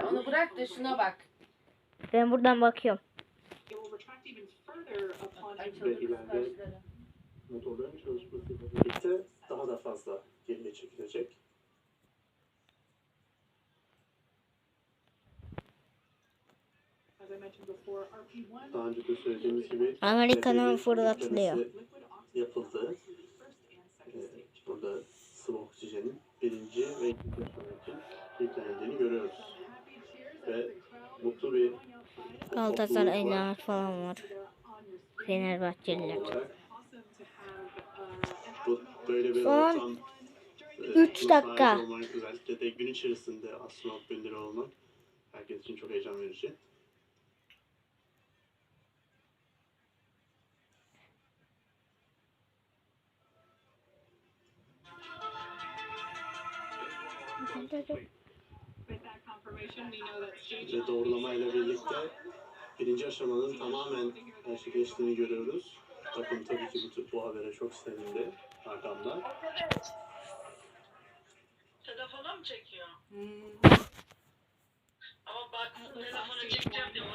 Ya onu bırak da şuna bak. Ben buradan bakıyorum. Kıskançları. Motorların çalışmasıyla birlikte daha da fazla geriye çekilecek. As I mentioned before, RP1 Daha önce de söylediğimiz gibi Amerika'nın fırlatılıyor. yapıldı. Ee. Burada sıvı oksijenin birinci ve ikinci aşama için yüklenildiğini görüyoruz. Mutlu bir Galatasaraylılar falan var. Fenerbahçeliler. Son ortam e, dakika. olmak, özellikle de gün içerisinde astronot bindiri olmak herkes için çok heyecan verici. with that Ve doğrulamayla birlikte birinci aşamanın tamamen gerçekleştiğini görüyoruz. Takım tabii ki bu, bu habere çok sevindi arkamda. Telefona mı çekiyor? Hmm. Ama bak telefona çekeceğim diye